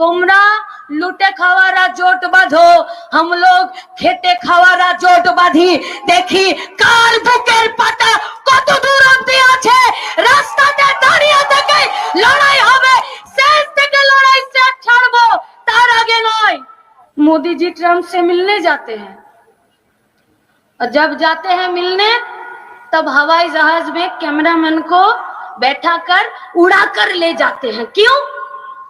তোমরা লুটে খাওয়ারা জোট বাঁধো हम लोग খেটে খাওয়ারা জোট বাঁধি দেখি কার বুকের পাতা কত দূর অব্দি আছে রাস্তাতে দাঁড়িয়ে থেকে লড়াই হবে শেষ থেকে লড়াই শেষ ছাড়বো তার আগে নয় मोदी जी ट्रम्प से मिलने जाते हैं और जब जाते हैं मिलने तब हवाई जहाज में कैमरामैन को बैठा कर उड़ा कर ले जाते हैं क्यों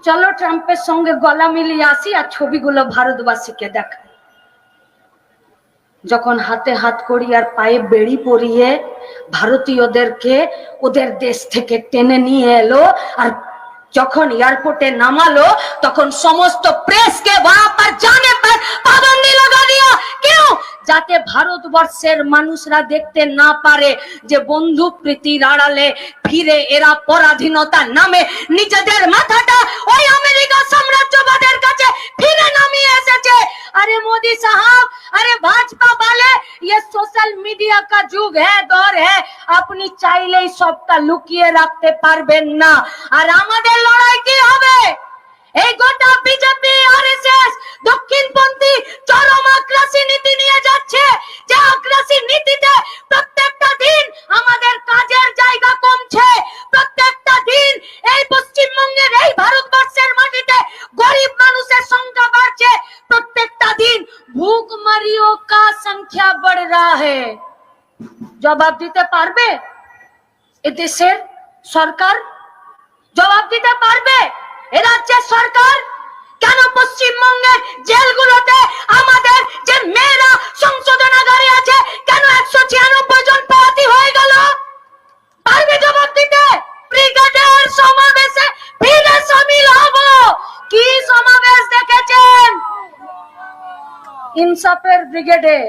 চলো ট্রাম্পের সঙ্গে গলা মিলিয়ে আসি আর ছবিগুলো ভারতবাসীকে দেখাই যখন হাতে হাত করি আর পায়ে বেড়ি পরিয়ে ভারতীয়দেরকে ওদের দেশ থেকে টেনে নিয়ে এলো আর যখন এয়ারপোর্টে নামালো, তখন সমস্ত প্রেসকে বাপ আর জানে পাবন্দি লাগা দিয়া কেউ যাতে ভারতবর্ষের মানুষরা দেখতে না পারে যে বন্ধু প্রীতির আড়ালে ফিরে এরা পরাধীনতার নামে নিজেদের মাথাটা ওই আমেরিকা সাম্রাজ্যবাদের কাছে ফিরে নামিয়ে এসেছে अरे मोदी साहब अरे भाजपा वाले ये सोशल मीडिया का যুগ है দौর है আপনি চাইলেই সবটা লুকিয়ে রাখতে পারবেন না আর আমাদের লড়াই কি হবে এই গোটা বিজেপি আরএসএস দক্ষিণপন্থী চরম আগ্রাসী নীতি নিয়ে যাচ্ছে। যে আগ্রাসী নীতিতে প্রত্যেকটা দিন আমাদের কাজের জায়গা কমছে। প্রত্যেকটা দিন এই পশ্চিমবঙ্গের, এই ভারতবর্ষের মাটিতে গরিব মানুষের সংখ্যা বাড়ছে। প্রত্যেকটা দিন ভুকমারিও কা সংখ্যা বড় রা হে জবাব দিতে পারবে? এদেশের সরকার জবাব দিতে পারবে? রাজ্যের সরকার কেন পশ্চিমবঙ্গের জেলগুলোতে আমাদের যে মেয়েরা সংশোধনাগারে আছে, কেন একশো ছিয়ানব্বই জন হয়ে গেল? পারবে জবাব দিতে? ব্রিগেডের সমাবেশে ফিরে সামিল হব। কি সমাবেশ দেখেছেন? ইনসাফের ব্রিগেডে।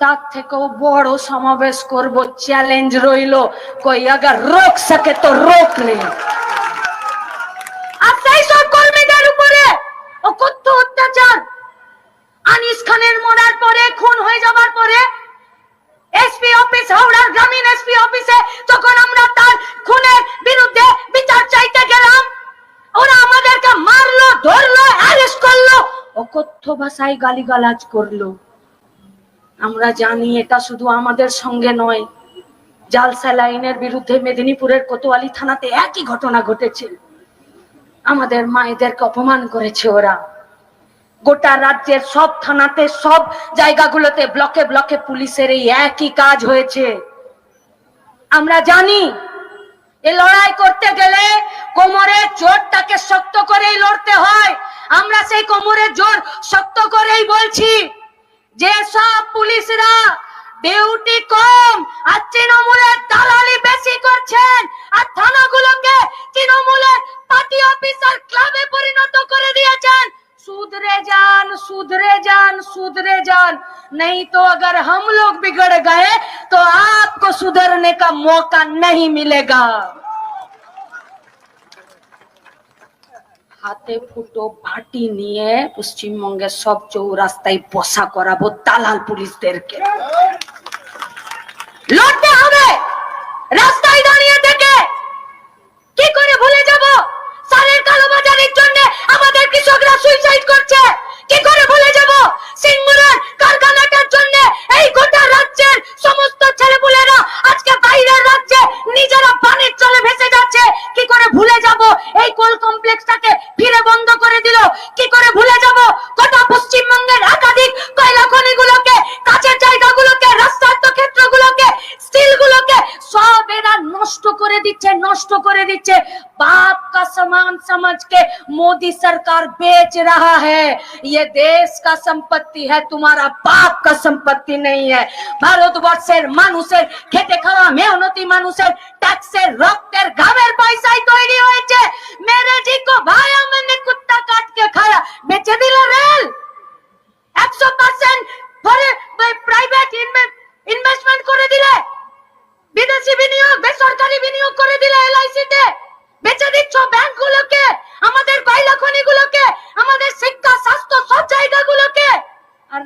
তার থেকেও বড় সমাবেশ করব, চ্যালেঞ্জ রইল, কই আগার রোক সকে তো রোক নেই। অকথ্য ভাষায় গালিগালাজ করল। আমরা জানি এটা শুধু আমাদের সঙ্গে নয়, জালসা লাইনের বিরুদ্ধে মেদিনীপুরের কোতোয়ালি থানাতে একই ঘটনা ঘটেছে। আমাদের মায়েদেরকে অপমান করেছে ওরা। গোটা রাজ্যের সব থানাতে, সব জায়গাগুলোতে ব্লকে ব্লকে পুলিশের এই একই কাজ হয়েছে। আমরা জানি, এ লড়াই করতে গেলে কোমরের জোরটাকে শক্ত করেই লড়তে হয়। আমরা সেই কোমরের জোর শক্ত করেই বলছি যে সব পুলিশরা ডিউটি কম আর তৃণমূলের দালালি বেশি করছেন আর থানাগুলোকে তৃণমূলের পার্টি অফিসার ক্লাবে পরিণত করে দিয়েছেন सुधरे जान सुधरे जान सुधरे जान नहीं तो अगर हम लोग बिगड़ गए तो आपको सुधरने का मौका नहीं मिलेगा হাতে ফুটো বাটি নিয়ে পশ্চিমবঙ্গের সব চৌরাস্তায় বসা করাবো দালাল পুলিশদেরকে। লড়তে হবে! রাস্তায় দাঁড়িয়ে থেকে! কি করে ভুলে যাব? সারের কালোবাজারির জন্য আমাদের কৃষকরা সুইসাইড করছে! बाप का सामान समझ के मोदी सरकार बेच रहा है ये देश का संपत्ति है तुम्हारा बाप का संपत्ति नहीं है ভারতবর্ষের মানুষের খেটে খাওয়া মেহনতি মানুষের ট্যাক্সের রক্তের ঘামের পয়সায় তৈরি হয়েছে মেরে জি কো ভাই हमने कुत्ता काट के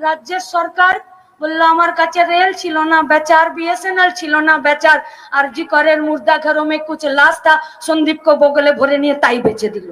রাজ্যের সরকার বলল, আমার কাছে রেল ছিল না, বেচার বিএসএনএল ছিল না, বেচার। আর জি করের মুর্দা ঘরমে কুচ লাশ থা সন্দীপ কো বগলে ভরে নিয়ে তাই বেঁচে দিল।